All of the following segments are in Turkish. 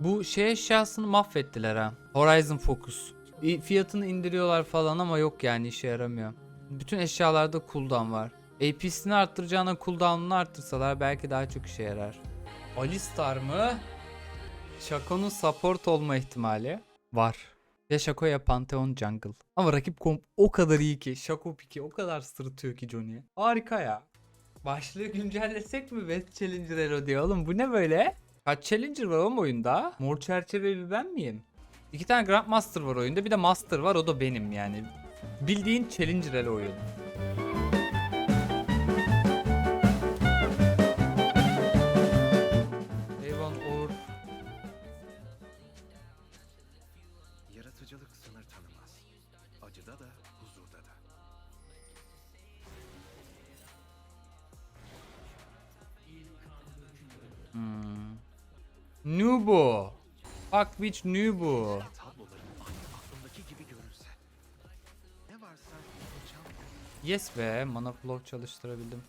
Bu şey eşyasını mahvettiler ha. Horizon Focus. İ- Fiyatını indiriyorlar falan ama yok yani işe yaramıyor. Bütün eşyalarda cooldown var. AP'sini arttıracağına cooldown'unu arttırsalar belki daha çok işe yarar. Alistar mı? Shaco'nun support olma ihtimali var. Ya Shaco ya Pantheon Jungle. Ama rakip komp o kadar iyi ki. Shaco piki o kadar sırıtıyor ki Johnny'ye. Harika ya. Başlığı güncellesek mi West Challenger Elo diye oğlum bu ne böyle? Kaç Challenger var oğlum oyunda? Mor çerçeve bir ben miyim? İki tane Grandmaster var oyunda bir de Master var o da benim yani. Bildiğin Challenger oyun. Görünse. Ne varsa yapacağım. Yes be mana flow çalıştırabildim.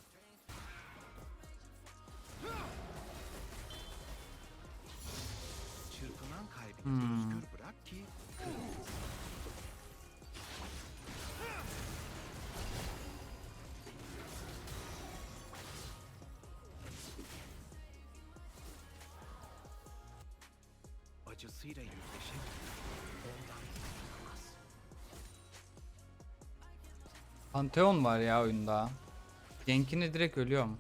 Acısıyla yüzleşemez. Ondan kurtulamaz. Pantheon var ya oyunda. Genkine direkt ölüyorum.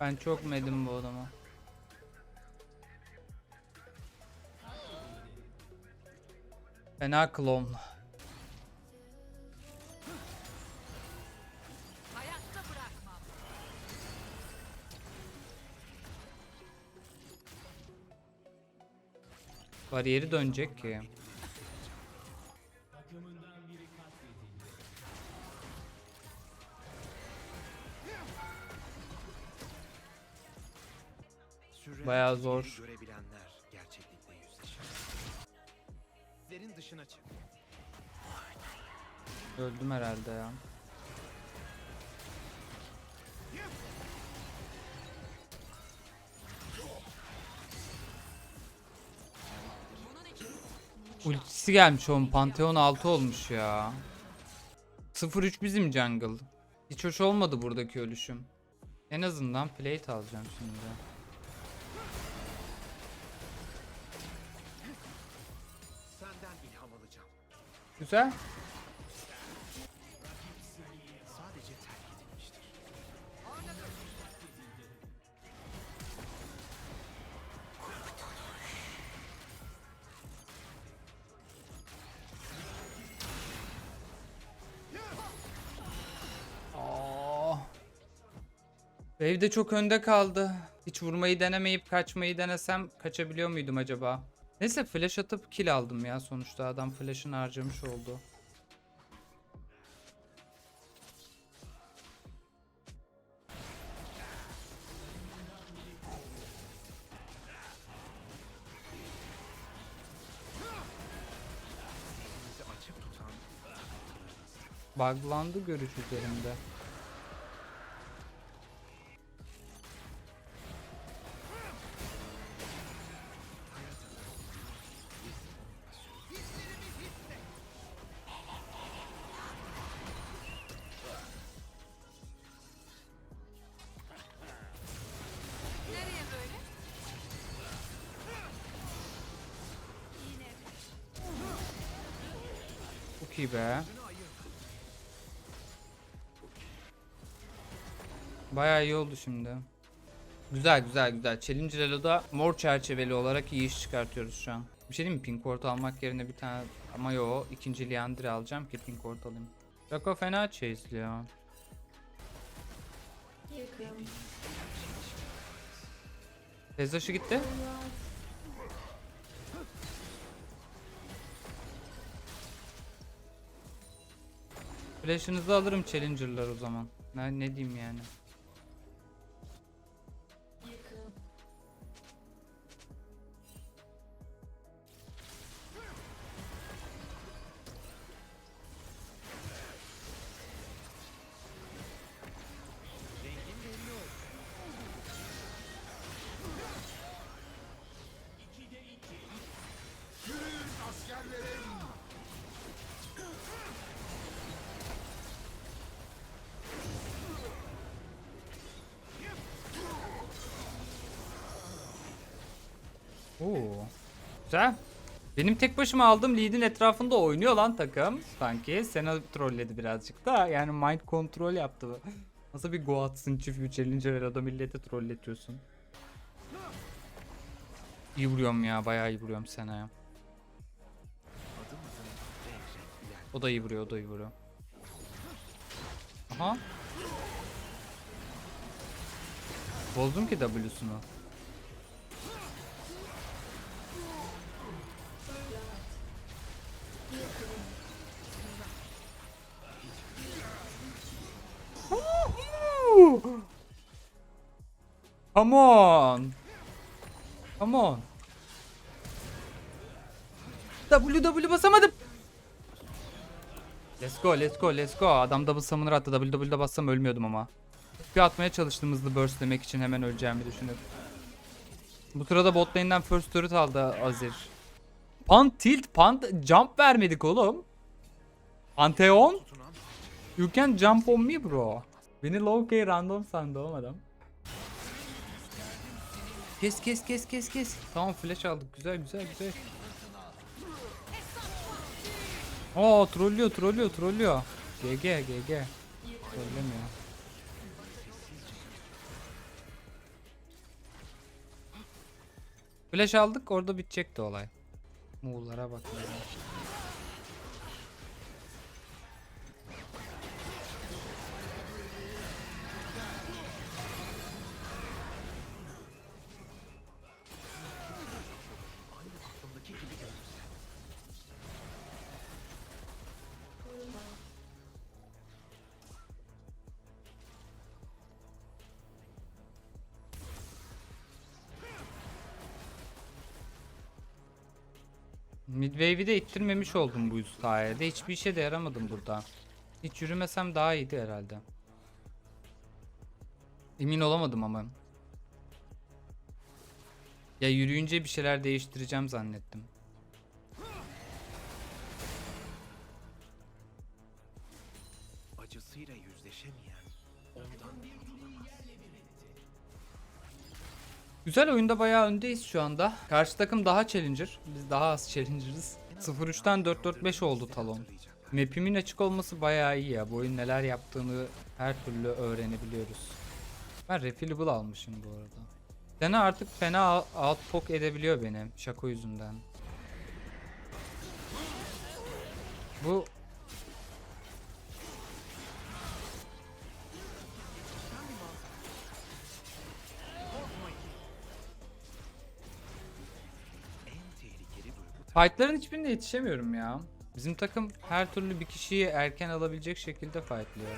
Ben çok medim bu adama. Fena klon. Hayatta bırakmam. Bariyeri dönecek ki. Bayağı zor. Görebilenler gerçeklikle yüzleşir. Derin dışına çık. Öldüm herhalde ya. Ultisi gelmiş oğlum. Pantheon 6 olmuş ya. 0-3 bizim jungle. Hiç hoş olmadı buradaki ölüşüm. En azından plate alacağım şimdi. Güzel. Sadece terk edilmiştir. Aa. Wave de çok önde kaldı. Hiç vurmayı denemeyip kaçmayı denesem kaçabiliyor muydum acaba? Neyse flash atıp kill aldım ya sonuçta adam flash'ını harcamış oldu. Buglandı görüş üzerimde. Çok iyi be. Bayağı iyi oldu şimdi. Güzel güzel güzel. Challenger Elo'da mor çerçeveli olarak iyi iş çıkartıyoruz şu an. Bir şey diyeyim mi? Pink Ward almak yerine bir tane ama yo ikinci Liandry alacağım ki Pink Ward alayım. Rako fena chase'liyor. Tezdaşı gitti. Flash'ınızı alırım Challenger'lar o zaman. Ne, ne diyeyim yani. Oo. Güzel. Benim tek başıma aldığım lead'in etrafında oynuyor lan takım. Sanki Sena trolledi birazcık da. Yani mind control yaptı. Nasıl bir Goats'ın çift bir challenger adam millete trolletiyorsun. İyi vuruyorum ya bayağı iyi vuruyorum Sena'ya. O da iyi vuruyor o da iyi vuruyor. Aha. Bozdum ki W'sunu. Come on. Come on. W W basamadım. Let's go, let's go, let's go. Adam double summoner attı. WW'de bassam ölmüyordum ama. Bir atmaya çalıştım hızlı burstlemek için hemen öleceğimi düşünüp. Bu sırada bot lane'den first turret aldı Azir. Punt tilt, punt jump vermedik oğlum. Tutunan You can jump on me bro. Beni low key random sandı oğlum adam. Kes kes kes kes kes. Tamam flash aldık. Güzel güzel güzel. Oo trollüyor trollüyor trollüyor. GG GG. Trollemiyor. Flash aldık orada bitecekti olay. Muğlara bak. Midwave'i de ittirmemiş oldum bu sayede. Hiçbir işe de yaramadım burada. Hiç yürümesem daha iyiydi herhalde. Emin olamadım ama. Ya yürüyünce bir şeyler değiştireceğim zannettim. Acısıyla yüzleşemeyen ondan kurtulamaz. Güzel oyunda bayağı öndeyiz şu anda. Karşı takım daha challenger. Biz daha az challenger'ız. 0-3'ten 4-4-5 oldu talon. Map'imin açık olması bayağı iyi ya. Bu oyun neler yaptığını her türlü öğrenebiliyoruz. Ben refillable almışım bu arada. Sena artık fena outpoke edebiliyor beni. Şako yüzünden. Bu fightların hiçbirine yetişemiyorum ya. Bizim takım her türlü bir kişiyi erken alabilecek şekilde fightlıyor.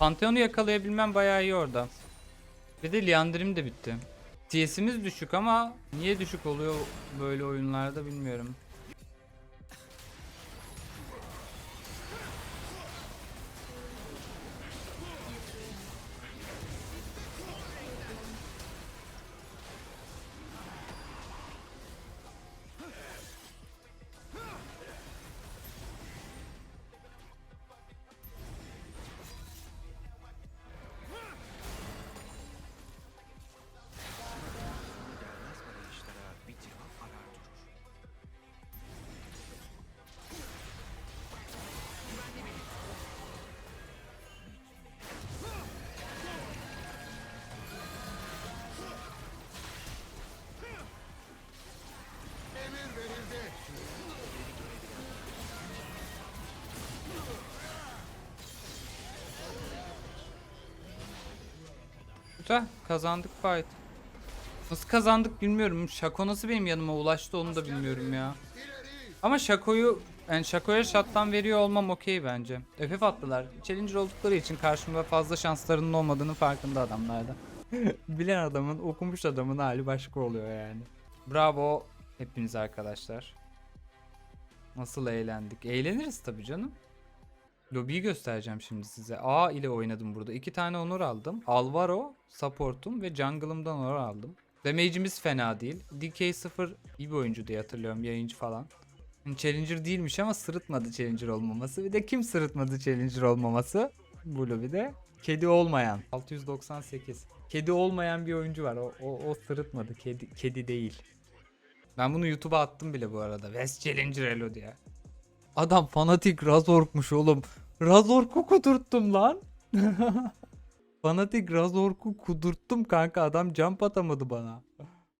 Pantheon'u yakalayabilmem bayağı iyi orada. Bir de Liandrim de bitti. TS'imiz düşük ama niye düşük oluyor böyle oyunlarda bilmiyorum. Güzel kazandık fight. Nasıl kazandık bilmiyorum. Şako nasıl benim yanıma ulaştı onu da bilmiyorum ya. Ama Şako'yu yani Şako'ya shot'tan veriyor olmam okey bence. FF attılar. Challenger oldukları için karşımda fazla şanslarının olmadığını farkında adamlarda. Bilen adamın, okumuş adamın hali başka oluyor yani. Bravo hepiniz arkadaşlar. Nasıl eğlendik? Eğleniriz tabii canım. Lobiyi göstereceğim şimdi size. A ile oynadım burada. İki tane onur aldım. Alvaro, supportum ve jungle'ımdan onur aldım. Damage'imiz fena değil. DK0 iyi bir oyuncu diye hatırlıyorum. Yayıncı falan. Yani Challenger değilmiş ama sırıtmadı Challenger olmaması. Bir de kim sırıtmadı Challenger olmaması? Bu lobide. Kedi olmayan. 698. Kedi olmayan bir oyuncu var. O, o, o sırıtmadı. Kedi, kedi değil. Ben bunu YouTube'a attım bile bu arada. West Challenger Elo diye. Adam fanatik Razork'muş oğlum. Razork'u kudurttum lan. fanatik Razork'u kudurttum kanka. Adam jump atamadı bana.